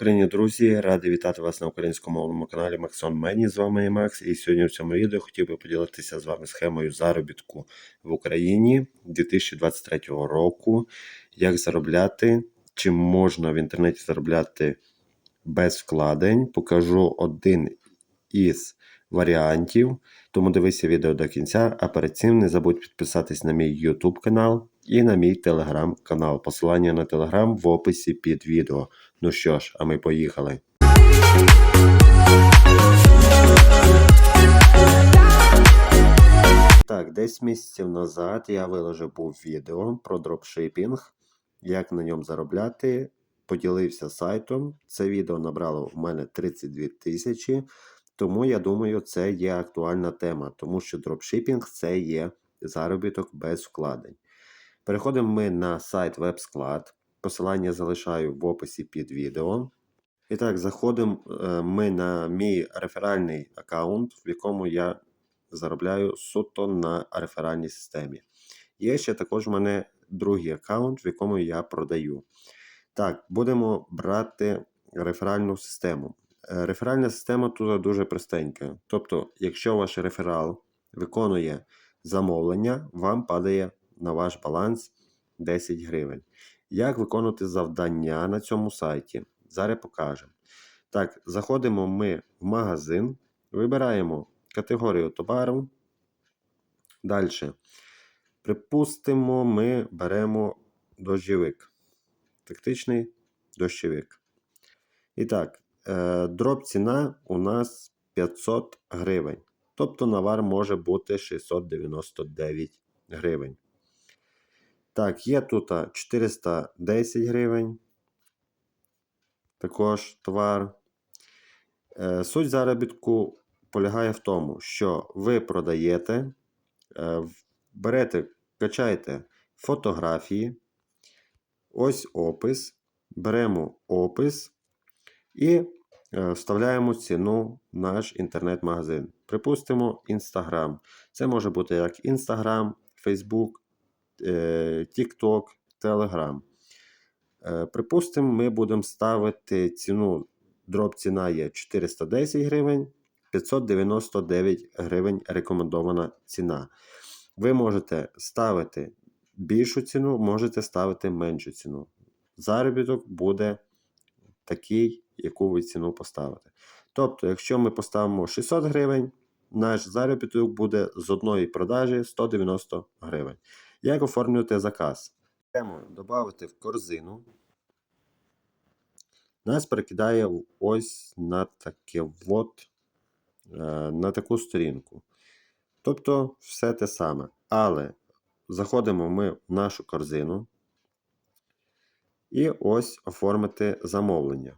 Україні, друзі! Радий вітати вас на українськомовному каналі Максон Мені. З вами є Макс. І сьогодні в цьому відео хотів би поділитися з вами схемою заробітку в Україні 2023 року. Як заробляти, чи можна в інтернеті заробляти без вкладень. Покажу один із варіантів. Тому дивися відео до кінця. А перед цим не забудь підписатись на мій YouTube канал і на мій телеграм канал. Посилання на телеграм в описі під відео. Ну що ж, а ми поїхали. Так, десь місяців назад я виложив був відео про дропшипінг, як на ньому заробляти. Поділився сайтом. Це відео набрало в мене 32 тисячі. Тому я думаю, це є актуальна тема, тому що дропшипінг це є заробіток без вкладень. Переходимо ми на сайт WebSклад. Посилання залишаю в описі під відео. І так, заходимо е, ми на мій реферальний аккаунт, в якому я заробляю суто на реферальній системі. Є ще також в мене другий аккаунт, в якому я продаю. Так, будемо брати реферальну систему. Е, Реферальна система тут дуже простенька. Тобто, якщо ваш реферал виконує замовлення, вам падає на ваш баланс 10 гривень. Як виконувати завдання на цьому сайті? Зараз покажемо. Так, заходимо ми в магазин, вибираємо категорію товару. Далі. Припустимо, ми беремо дощовик. Тактичний дощовик. І так, е, дроп ціна у нас 500 гривень. Тобто навар може бути 699 гривень. Так, є тут 410 гривень. Також товар. Е, Суть заробітку полягає в тому, що ви продаєте, е, берете, качаєте фотографії. Ось опис. Беремо опис і е, вставляємо ціну в наш інтернет-магазин. Припустимо, Instagram. Це може бути як Instagram, Facebook, TikTok, Telegram. Е, Припустимо, ми будемо ставити ціну. Дроп ціна є 410 гривень, 599 гривень рекомендована ціна. Ви можете ставити більшу ціну, можете ставити меншу ціну. Заробіток буде такий, яку ви ціну поставите. Тобто, якщо ми поставимо 600 гривень, наш заробіток буде з одної продажі 190 гривень. Як оформлювати заказ? Тему додати в корзину. Нас перекидає ось на таке вот, е, на таку сторінку. Тобто все те саме. Але заходимо ми в нашу корзину. І ось оформити замовлення.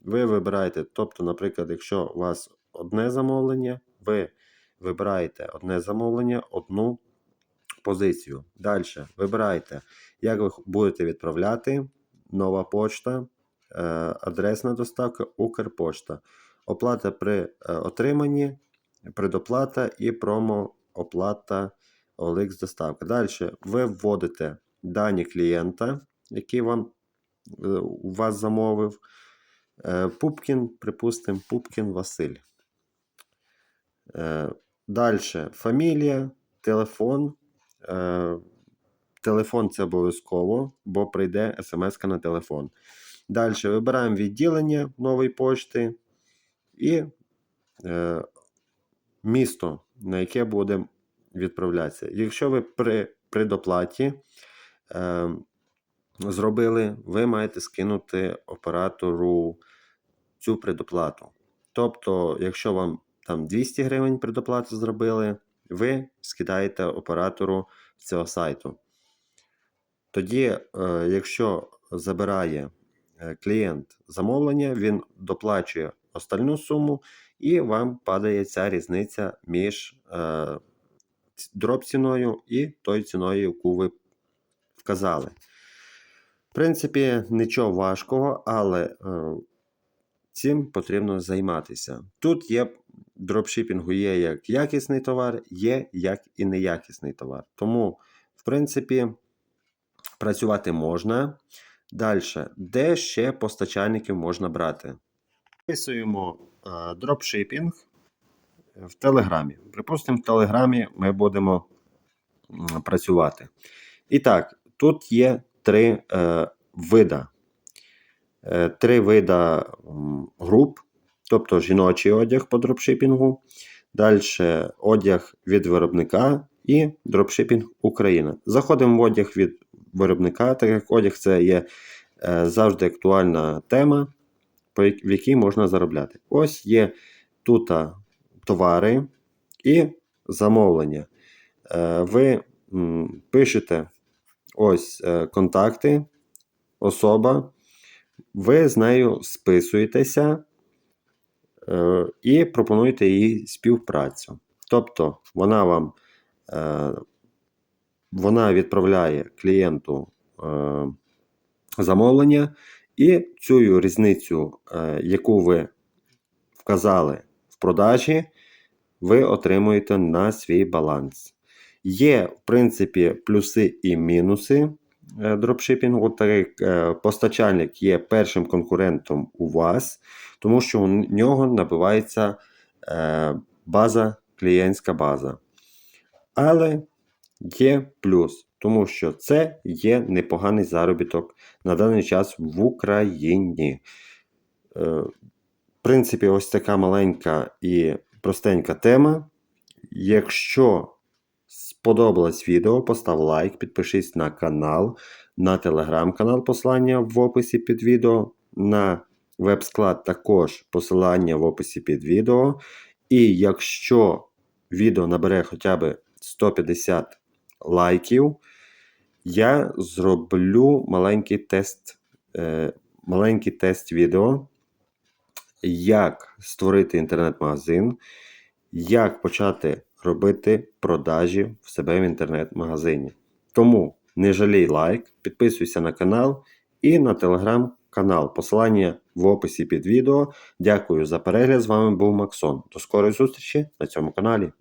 Ви вибираєте, тобто, наприклад, якщо у вас одне замовлення, ви вибираєте одне замовлення, одну позицію. Далі вибираєте, як ви будете відправляти, нова почта, е, адресна доставка, Укрпошта. Оплата при е, отриманні, предоплата і промооплата OLX доставка. Далі ви вводите дані клієнта, який вам е, у вас замовив. Пупкін, припустимо, Пупкін Василь. Далі фамілія, телефон. Е, Телефон це обов'язково, бо прийде смс на телефон. Далі вибираємо відділення нової пошти і е, місто, на яке буде відправлятися. Якщо ви при предоплаті е, зробили, ви маєте скинути оператору цю предоплату. Тобто, якщо вам там 200 гривень предоплату зробили, ви скидаєте оператору цього сайту. Тоді, е, якщо забирає е, клієнт замовлення, він доплачує остальну суму, і вам падає ця різниця між е, дроп ціною і тою ціною, яку ви вказали. В принципі, нічого важкого, але цим потрібно займатися. Тут є дропшипінгу є як якісний товар, є як і неякісний товар. Тому, в принципі, працювати можна. Далі, де ще постачальників можна брати? Вписуємо е, дропшипінг в Телеграмі. Припустимо, в Телеграмі ми будемо працювати. І так, тут є три е, вида. Е, три вида груп, тобто жіночий одяг по дропшипінгу, далі одяг від виробника і дропшипінг Україна. Заходимо в одяг від виробника, так як одяг це є е, завжди актуальна тема, в якій можна заробляти. Ось є тут товари і замовлення. Е, Ви пишете ось контакти, особа, ви з нею списуєтеся е, і пропонуєте їй співпрацю. Тобто вона вам е, вона відправляє клієнту е, замовлення, і цю різницю, яку ви вказали в продажі, ви отримуєте на свій баланс. Є, в принципі, плюси і мінуси дропшипінгу, так як е, постачальник є першим конкурентом у вас, тому що у нього набивається е, база, клієнтська база. Але є плюс, тому що це є непоганий заробіток на даний час в Україні. Е, В принципі, ось така маленька і простенька тема. Якщо сподобалось відео, постав лайк, підпишись на канал, на телеграм-канал, посилання в описі під відео, на веб-склад також посилання в описі під відео. І якщо відео набере хоча б 150 лайків, я зроблю маленький тест, е, маленький тест відео, як створити інтернет-магазин, як почати робити продажі в себе в інтернет-магазині. Тому не жалій лайк, підписуйся на канал і на телеграм-канал. Посилання в описі під відео. Дякую за перегляд. З вами був Максон. До скорої зустрічі на цьому каналі.